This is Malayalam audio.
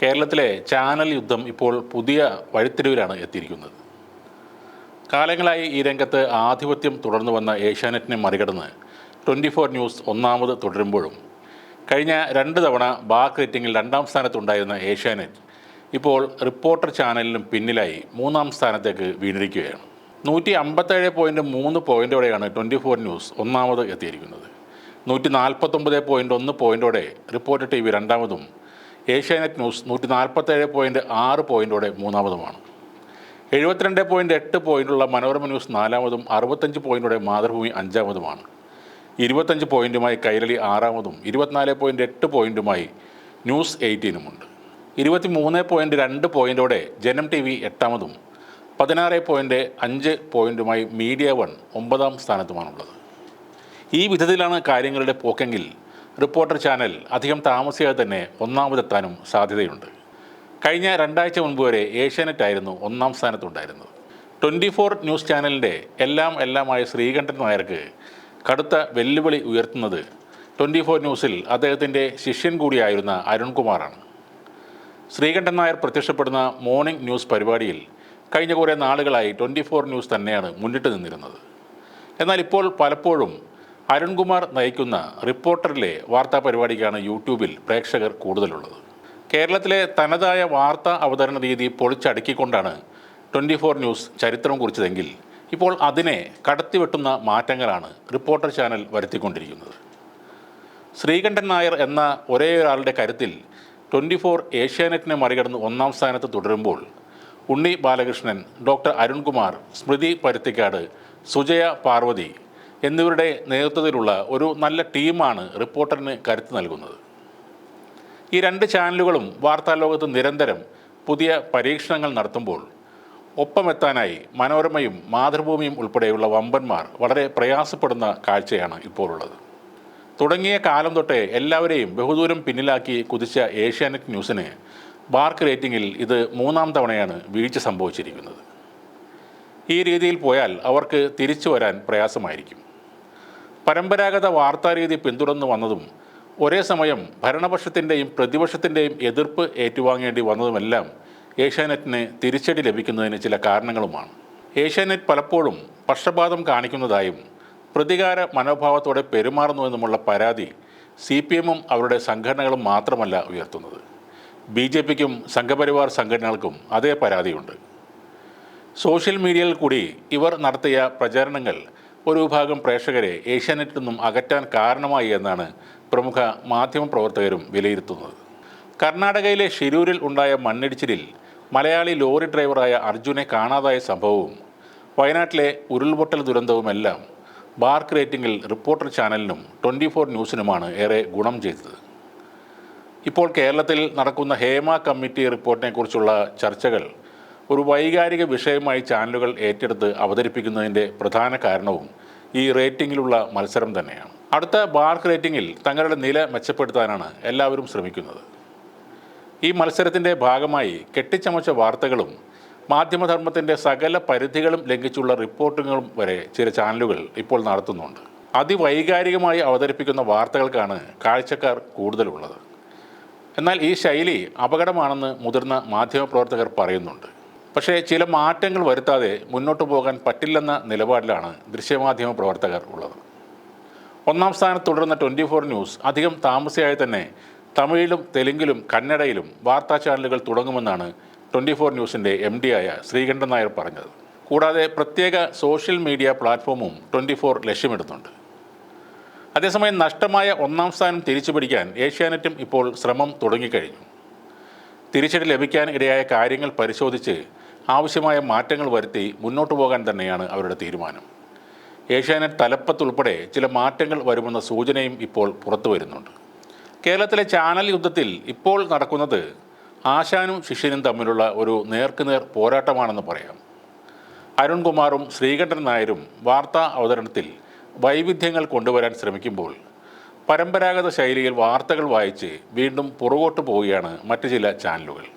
കേരളത്തിലെ ചാനൽ യുദ്ധം ഇപ്പോൾ പുതിയ വഴിത്തിരിവിലാണ് എത്തിയിരിക്കുന്നത്. കാലങ്ങളായി ഈ രംഗത്ത് ആധിപത്യം തുടർന്നു വന്ന ഏഷ്യാനെറ്റിനെ മറികടന്ന് ട്വന്റി ഫോർ ന്യൂസ് ഒന്നാമത് തുടരുമ്പോഴും കഴിഞ്ഞ രണ്ട് തവണ ബാക്ക് റേറ്റിംഗിൽ രണ്ടാം സ്ഥാനത്തുണ്ടായിരുന്ന ഏഷ്യാനെറ്റ് ഇപ്പോൾ റിപ്പോർട്ടർ ചാനലിനും പിന്നിലായി മൂന്നാം സ്ഥാനത്തേക്ക് വീണിരിക്കുകയാണ്. നൂറ്റി അമ്പത്തേഴ് പോയിന്റ് മൂന്ന് പോയിന്റോടെയാണ് ട്വന്റി ഫോർ ന്യൂസ് ഒന്നാമത് എത്തിയിരിക്കുന്നത്. നൂറ്റി നാൽപ്പത്തൊമ്പത് പോയിന്റ് ഒന്ന് പോയിന്റോടെ റിപ്പോർട്ടർ ടി വി രണ്ടാമതും ഏഷ്യാനെറ്റ് ന്യൂസ് നൂറ്റി നാൽപ്പത്തേഴ് പോയിന്റ് ആറ് പോയിന്റോടെ മൂന്നാമതുമാണ്. എഴുപത്തിരണ്ട് പോയിന്റ് എട്ട് പോയിന്റുള്ള മനോരമ ന്യൂസ് നാലാമതും അറുപത്തഞ്ച് പോയിന്റോടെ മാതൃഭൂമി അഞ്ചാമതുമാണ്. ഇരുപത്തഞ്ച് പോയിന്റുമായി കൈരളി ആറാമതും ഇരുപത്തിനാല് പോയിന്റ് എട്ട് പോയിന്റുമായി ന്യൂസ് എയ്റ്റീനുമുണ്ട്. ഇരുപത്തി മൂന്ന് പോയിന്റ് രണ്ട് പോയിന്റോടെ ജനം ടി വി എട്ടാമതും പതിനാറ് പോയിന്റ് അഞ്ച് പോയിന്റുമായി മീഡിയ വൺ ഒമ്പതാം സ്ഥാനത്തുമാണുള്ളത്. ഈ വിധത്തിലാണ് കാര്യങ്ങളുടെ പോക്കെങ്കിൽ റിപ്പോർട്ടർ ചാനൽ അധികം താമസിയാതെ തന്നെ ഒന്നാമതെത്താനും സാധ്യതയുണ്ട്. കഴിഞ്ഞ രണ്ടാഴ്ച മുൻപ് വരെ ഏഷ്യാനെറ്റ് ആയിരുന്നു ഒന്നാം സ്ഥാനത്തുണ്ടായിരുന്നത്. ട്വന്റി ഫോർ ന്യൂസ് ചാനലിന്റെ എല്ലാം എല്ലാമായ ശ്രീകണ്ഠൻ നായർക്ക് കടുത്ത വെല്ലുവിളി ഉയർത്തുന്നത് ട്വന്റി ഫോർ ന്യൂസിൽ അദ്ദേഹത്തിന്റെ ശിഷ്യൻ കൂടിയായിരുന്ന അരുൺകുമാറാണ്. ശ്രീകണ്ഠൻ നായർ പ്രത്യക്ഷപ്പെടുന്ന മോർണിംഗ് ന്യൂസ് പരിപാടിയിൽ കഴിഞ്ഞ കുറേ നാളുകളായി ട്വന്റി ഫോർ ന്യൂസ് തന്നെയാണ് മുന്നിട്ട് നിന്നിരുന്നത്. എന്നാൽ ഇപ്പോൾ പലപ്പോഴും അരുൺകുമാർ നയിക്കുന്ന റിപ്പോർട്ടറിലെ വാർത്താ പരിപാടിക്കാണ് യൂട്യൂബിൽ പ്രേക്ഷകർ കൂടുതലുള്ളത്. കേരളത്തിലെ തനതായ വാർത്താ അവതരണ രീതി പൊളിച്ചടുക്കിക്കൊണ്ടാണ് ട്വന്റി ഫോർ ന്യൂസ് ചരിത്രം കുറിച്ചതെങ്കിൽ ഇപ്പോൾ അതിനെ കടത്തിവെട്ടുന്ന മാറ്റങ്ങളാണ് റിപ്പോർട്ടർ ചാനൽ വരുത്തിക്കൊണ്ടിരിക്കുന്നത്. ശ്രീകണ്ഠൻ നായർ എന്ന ഒരേ ഒരാളുടെ കരുത്തിൽ ട്വന്റി ഫോർ ഏഷ്യാനെറ്റിനെ മറികടന്ന് ഒന്നാം സ്ഥാനത്ത് തുടരുമ്പോൾ ഉണ്ണി ബാലകൃഷ്ണൻ ഡോക്ടർ അരുൺകുമാർ സ്മൃതി പരുത്തിക്കാട് സുജയ പാർവതി എന്നിവരുടെ നേതൃത്വത്തിലുള്ള ഒരു നല്ല ടീമാണ് റിപ്പോർട്ടറിന് കരുത്ത് നൽകുന്നത്. ഈ രണ്ട് ചാനലുകളും വാർത്താലോകത്ത് നിരന്തരം പുതിയ പരീക്ഷണങ്ങൾ നടത്തുമ്പോൾ ഒപ്പമെത്താനായി മനോരമയും മാതൃഭൂമിയും ഉൾപ്പെടെയുള്ള വമ്പന്മാർ വളരെ പ്രയാസപ്പെടുന്ന കാഴ്ചയാണ് ഇപ്പോഴുള്ളത്. തുടങ്ങിയ കാലം തൊട്ടേ എല്ലാവരെയും ബഹുദൂരം പിന്നിലാക്കി കുതിച്ച ഏഷ്യാനെറ്റ് ന്യൂസിന് ബാർക്ക് റേറ്റിംഗിൽ ഇത് മൂന്നാം തവണയാണ് വീഴ്ച സംഭവിച്ചിരിക്കുന്നത്. ഈ രീതിയിൽ പോയാൽ അവർക്ക് തിരിച്ചു വരാൻ പ്രയാസമായിരിക്കും. പരമ്പരാഗത വാർത്താരീതി പിന്തുടർന്നു വന്നതും ഒരേ സമയം ഭരണപക്ഷത്തിന്റെയും പ്രതിപക്ഷത്തിന്റെയും എതിർപ്പ് ഏറ്റുവാങ്ങേണ്ടി വന്നതുമെല്ലാം ഏഷ്യാനെറ്റിന് തിരിച്ചടി ലഭിക്കുന്നതിന് ചില കാരണങ്ങളുമാണ്. ഏഷ്യാനെറ്റ് പലപ്പോഴും പക്ഷപാതം കാണിക്കുന്നതായും പ്രതികാര മനോഭാവത്തോടെ പെരുമാറുന്നു എന്നുമുള്ള പരാതി സി പി എമ്മും അവരുടെ സംഘടനകളും മാത്രമല്ല ഉയർത്തുന്നത്. ബി ജെ പിക്കും സംഘപരിവാർ സംഘടനകൾക്കും അതേ പരാതിയുണ്ട്. സോഷ്യൽ മീഡിയയിൽ കൂടി ഇവർ നടത്തിയ പ്രചാരണങ്ങൾ ഒരു വിഭാഗം പ്രേക്ഷകരെ ഏഷ്യാനെറ്റിൽ നിന്നും അകറ്റാൻ കാരണമായി എന്നാണ് പ്രമുഖ മാധ്യമപ്രവർത്തകരും വിലയിരുത്തുന്നത്. കർണാടകയിലെ ഷിരൂരിൽ ഉണ്ടായ മണ്ണിടിച്ചിലിൽ മലയാളി ലോറി ഡ്രൈവറായ അർജുനെ കാണാതായ സംഭവവും വയനാട്ടിലെ ഉരുൾപൊട്ടൽ ദുരന്തവുമെല്ലാം ബാർക്ക് റേറ്റിംഗിൽ റിപ്പോർട്ടർ ചാനലിനും ട്വന്റി ഫോർ ന്യൂസിനുമാണ് ഏറെ ഗുണം ചെയ്തത്. ഇപ്പോൾ കേരളത്തിൽ നടക്കുന്ന ഹേമ കമ്മിറ്റി റിപ്പോർട്ടിനെക്കുറിച്ചുള്ള ചർച്ചകൾ ഒരു വൈകാരിക വിഷയമായി ചാനലുകൾ ഏറ്റെടുത്ത് അവതരിപ്പിക്കുന്നതിന്റെ പ്രധാന കാരണവും ഈ റേറ്റിംഗിലുള്ള മത്സരം തന്നെയാണ്. അടുത്ത ബാർക്ക് റേറ്റിംഗിൽ തങ്ങളുടെ നില മെച്ചപ്പെടുത്താനാണ് എല്ലാവരും ശ്രമിക്കുന്നത്. ഈ മത്സരത്തിന്റെ ഭാഗമായി കെട്ടിച്ചമച്ച വാർത്തകളും മാധ്യമധർമ്മത്തിന്റെ സകല പരിധികളും ലംഘിച്ചുള്ള റിപ്പോർട്ടുകളും വരെ ചില ചാനലുകൾ ഇപ്പോൾ നടത്തുന്നുണ്ട്. അതിവൈകാരികമായി അവതരിപ്പിക്കുന്ന വാർത്തകൾക്കാണ് കാഴ്ചക്കാർ കൂടുതലുള്ളത്. എന്നാൽ ഈ ശൈലി അപകടമാണെന്ന് മുതിർന്ന മാധ്യമപ്രവർത്തകർ പറയുന്നുണ്ട്. പക്ഷേ ചില മാറ്റങ്ങൾ വരുത്താതെ മുന്നോട്ട് പോകാൻ പറ്റില്ലെന്ന നിലപാടിലാണ് ദൃശ്യമാധ്യമ പ്രവർത്തകർ ഉള്ളത്. ഒന്നാം സ്ഥാനത്ത് തുടരുന്ന ട്വന്റി ഫോർ ന്യൂസ് അധികം താമസിയായി തന്നെ തമിഴിലും തെലുങ്കിലും കന്നഡയിലും വാർത്താ ചാനലുകൾ തുടങ്ങുമെന്നാണ് ട്വന്റി ഫോർ ന്യൂസിന്റെ എം ഡി ആയ ശ്രീകണ്ഠൻ നായർ പറഞ്ഞത്. കൂടാതെ പ്രത്യേക സോഷ്യൽ മീഡിയ പ്ലാറ്റ്ഫോമും ട്വന്റി ഫോർ ലക്ഷ്യമിടുന്നുണ്ട്. അതേസമയം നഷ്ടമായ ഒന്നാം സ്ഥാനം തിരിച്ചു പിടിക്കാൻ ഏഷ്യാനെറ്റും ഇപ്പോൾ ശ്രമം തുടങ്ങിക്കഴിഞ്ഞു. തിരിച്ചടി ലഭിക്കാൻ ഇടയായ കാര്യങ്ങൾ പരിശോധിച്ച് ആവശ്യമായ മാറ്റങ്ങൾ വരുത്തി മുന്നോട്ട് പോകാൻ തന്നെയാണ് അവരുടെ തീരുമാനം. ഏഷ്യാനെറ്റ് തലപ്പത്തുൾപ്പെടെ ചില മാറ്റങ്ങൾ വരുമെന്ന സൂചനയും ഇപ്പോൾ പുറത്തു വരുന്നുണ്ട്. കേരളത്തിലെ ചാനൽ യുദ്ധത്തിൽ ഇപ്പോൾ നടക്കുന്നത് ആശാനും ശിഷ്യനും തമ്മിലുള്ള ഒരു നേർക്കുനേർ പോരാട്ടമാണെന്ന് പറയാം. അരുൺകുമാറും ശ്രീകണ്ഠൻ നായരും വാർത്താ അവതരണത്തിൽ വൈവിധ്യങ്ങൾ കൊണ്ടുവരാൻ ശ്രമിക്കുമ്പോൾ പരമ്പരാഗത ശൈലിയിൽ വാർത്തകൾ വായിച്ച് വീണ്ടും പുറകോട്ട് പോവുകയാണ് മറ്റു ചില ചാനലുകൾ.